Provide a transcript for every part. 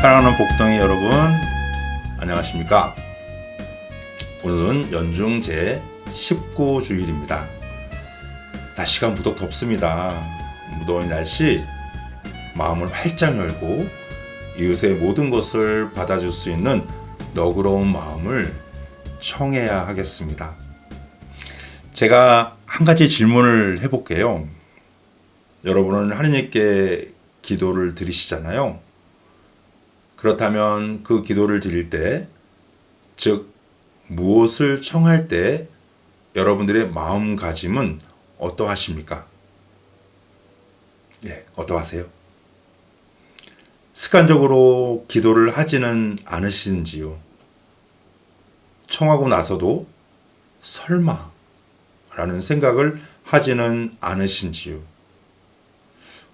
사랑하는 복덩이 여러분 안녕하십니까? 오늘은 연중 제 19주일입니다. 날씨가 무덕 덥습니다. 무더운 날씨 마음을 활짝 열고 이웃의 모든 것을 받아줄 수 있는 너그러운 마음을 청해야 하겠습니다. 제가 한 가지 질문을 해볼게요. 여러분은 하느님께 기도를 드리시잖아요 그렇다면 그 기도를 드릴 때, 즉, 무엇을 청할 때 여러분들의 마음가짐은 어떠하십니까? 예, 어떠하세요? 습관적으로 기도를 하지는 않으시는지요? 청하고 나서도 설마 라는 생각을 하지는 않으신지요?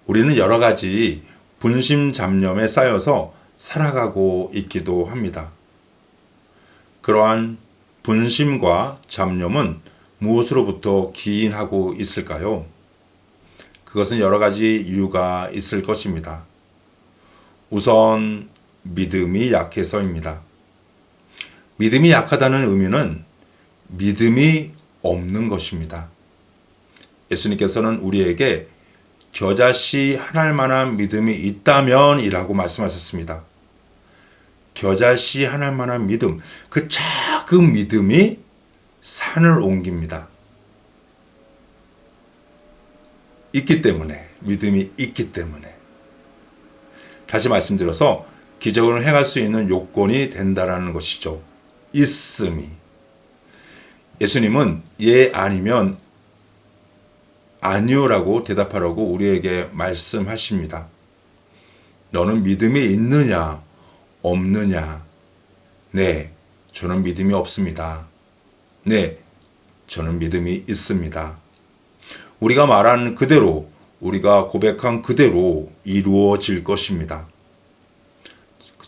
우리는 여러 가지 분심 잡념에 쌓여서 살아가고 있기도 합니다. 그러한 분심과 잡념은 무엇으로부터 기인하고 있을까요? 그것은 여러 가지 이유가 있을 것입니다. 우선 믿음이 약해서입니다. 믿음이 약하다는 의미는 믿음이 없는 것입니다. 예수님께서는 우리에게 겨자씨 하나할 만한 믿음이 있다면이라고 말씀하셨습니다. 겨자씨 하나할 만한 믿음, 그 작은 믿음이 산을 옮깁니다. 있기 때문에, 믿음이 있기 때문에. 다시 말씀드려서 기적을 행할 수 있는 요건이 된다라는 것이죠. 있음이. 예수님은 예 아니면 아니요라고 대답하라고 우리에게 말씀하십니다. 너는 믿음이 있느냐, 없느냐? 네, 저는 믿음이 없습니다. 네, 저는 믿음이 있습니다. 우리가 말한 그대로, 우리가 고백한 그대로 이루어질 것입니다.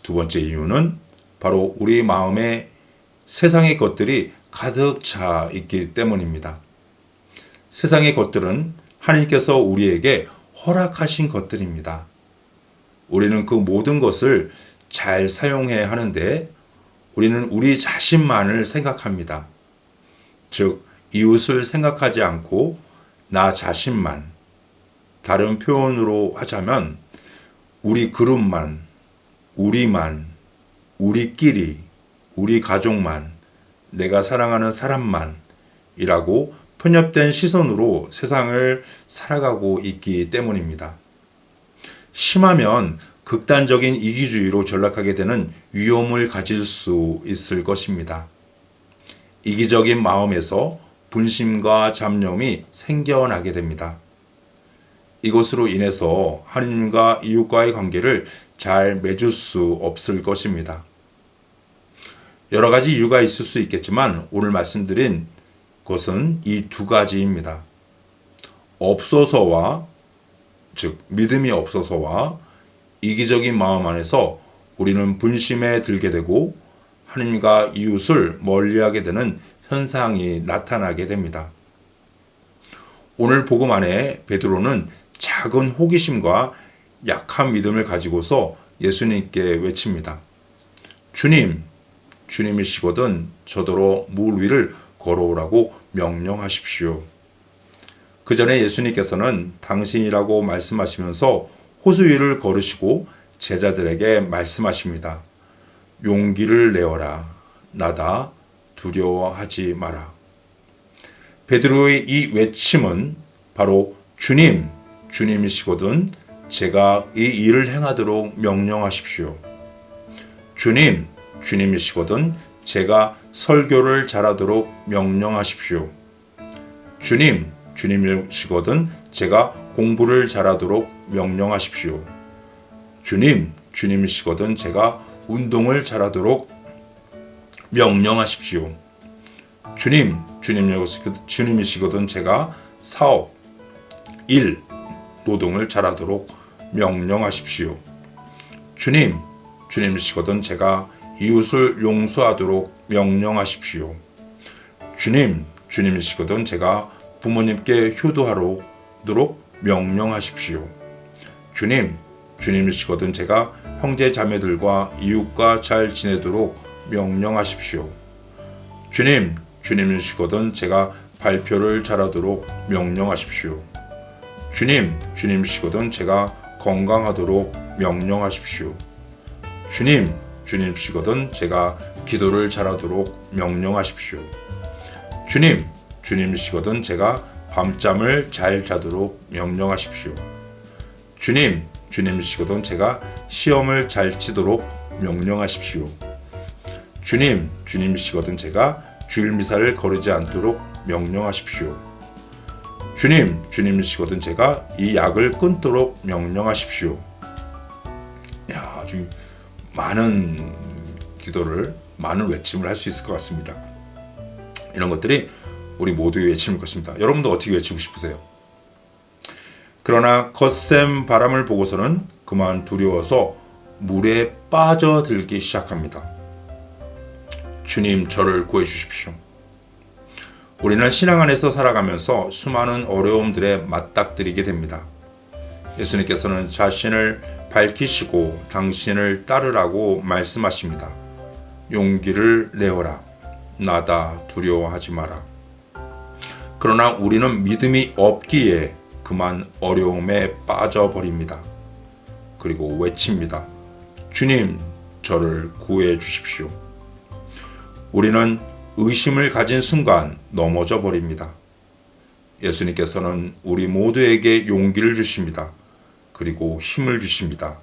두 번째 이유는 바로 우리 마음에 세상의 것들이 가득 차 있기 때문입니다. 세상의 것들은 하나님께서 우리에게 허락하신 것들입니다. 우리는 그 모든 것을 잘 사용해야 하는데 우리는 우리 자신만을 생각합니다. 즉, 이웃을 생각하지 않고 나 자신만, 다른 표현으로 하자면 우리 그룹만, 우리만, 우리끼리, 우리 가족만, 내가 사랑하는 사람만 이라고 편협된 시선으로 세상을 살아가고 있기 때문입니다. 심하면 극단적인 이기주의로 전락하게 되는 위험을 가질 수 있을 것입니다. 이기적인 마음에서 분심과 잡념이 생겨나게 됩니다. 이것으로 인해서 하나님과 이웃과의 관계를 잘 맺을 수 없을 것입니다. 여러 가지 이유가 있을 수 있겠지만 오늘 말씀드린 것은 이 두 가지입니다. 없어서와 즉 믿음이 없어서와 이기적인 마음 안에서 우리는 분심에 들게 되고 하나님과 이웃을 멀리하게 되는 현상이 나타나게 됩니다. 오늘 복음 안에 베드로는 작은 호기심과 약한 믿음을 가지고서 예수님께 외칩니다. 주님, 주님이시거든 저더러 물 위를 걸어오라고 명령하십시오. 그 전에 예수님께서는 당신이라고 말씀하시면서 호수 위를 걸으시고 제자들에게 말씀하십니다. 용기를 내어라. 나다. 두려워하지 마라. 베드로의 이 외침은 바로 주님, 주님이시거든 제가 이 일을 행하도록 명령하십시오. 주님, 주님이시거든 제가 설교를 잘하도록 명령하십시오. 주님, 주님이시거든 제가 공부를 잘하도록 명령하십시오. 주님, 주님이시거든 제가 운동을 잘하도록 명령하십시오. 주님, 주님이시거든 제가 사업, 일, 노동을 잘하도록 명령하십시오. 주님, 주님이시거든 제가 이웃을 용서하도록 명령하십시오. 주님, 주님이시거든 제가 부모님께 효도하도록 명령하십시오. 주님, 주님이시거든 제가 형제 자매들과 이웃과 잘 지내도록 명령하십시오. 주님, 주님이시거든 제가 발표를 잘하도록 명령하십시오. 주님, 주님이시거든 제가 건강하도록 명령하십시오. 주님, 주님이시거든 제가 기도를 잘하도록 명령하십시오. 주님, 주님이시거든 제가 밤잠을 잘 자도록 명령하십시오. 주님, 주님이시거든 제가 시험을 잘 치도록 명령하십시오. 주님, 주님이시거든 제가 주일 미사를 거르지 않도록 명령하십시오. 주님, 주님이시거든 제가 이 약을 끊도록 명령하십시오. 야, 아주 많은 기도를 많은 외침을 할 수 있을 것 같습니다. 이런 것들이 우리 모두의 외침일 것입니다. 여러분도 어떻게 외치고 싶으세요? 그러나 거센 바람을 보고서는 그만 두려워서 물에 빠져들기 시작합니다. 주님, 저를 구해 주십시오. 우리는 신앙 안에서 살아가면서 수많은 어려움들에 맞닥뜨리게 됩니다. 예수님께서는 자신을 밝히시고 당신을 따르라고 말씀하십니다. 용기를 내어라. 나다 두려워하지 마라. 그러나 우리는 믿음이 없기에 그만 어려움에 빠져버립니다. 그리고 외칩니다. 주님, 저를 구해 주십시오. 우리는 의심을 가진 순간 넘어져 버립니다. 예수님께서는 우리 모두에게 용기를 주십니다. 그리고 힘을 주십니다.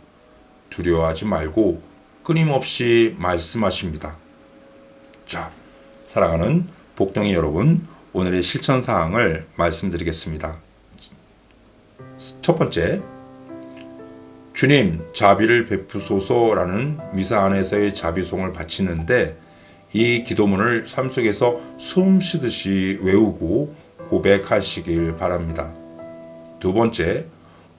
두려워하지 말고 끊임없이 말씀하십니다. 자, 사랑하는 복덩이 여러분, 오늘의 실천 사항을 말씀드리겠습니다. 첫 번째, 주님 자비를 베푸소서라는 미사 안에서의 자비송을 바치는데 이 기도문을 삶 속에서 숨 쉬듯이 외우고 고백하시길 바랍니다. 두 번째,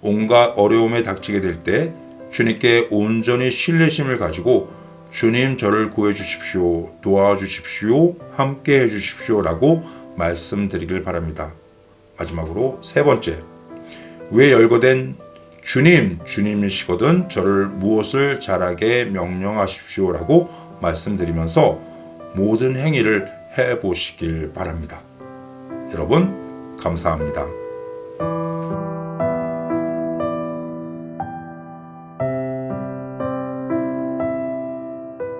온갖 어려움에 닥치게 될 때 주님께 온전히 신뢰심을 가지고 주님 저를 구해 주십시오. 도와주십시오. 함께 해 주십시오 라고 말씀드리길 바랍니다. 마지막으로 세 번째. 왜 열거된 주님, 주님이시거든 저를 무엇을 잘하게 명령하십시오라고 말씀드리면서 모든 행위를 해 보시길 바랍니다. 여러분, 감사합니다.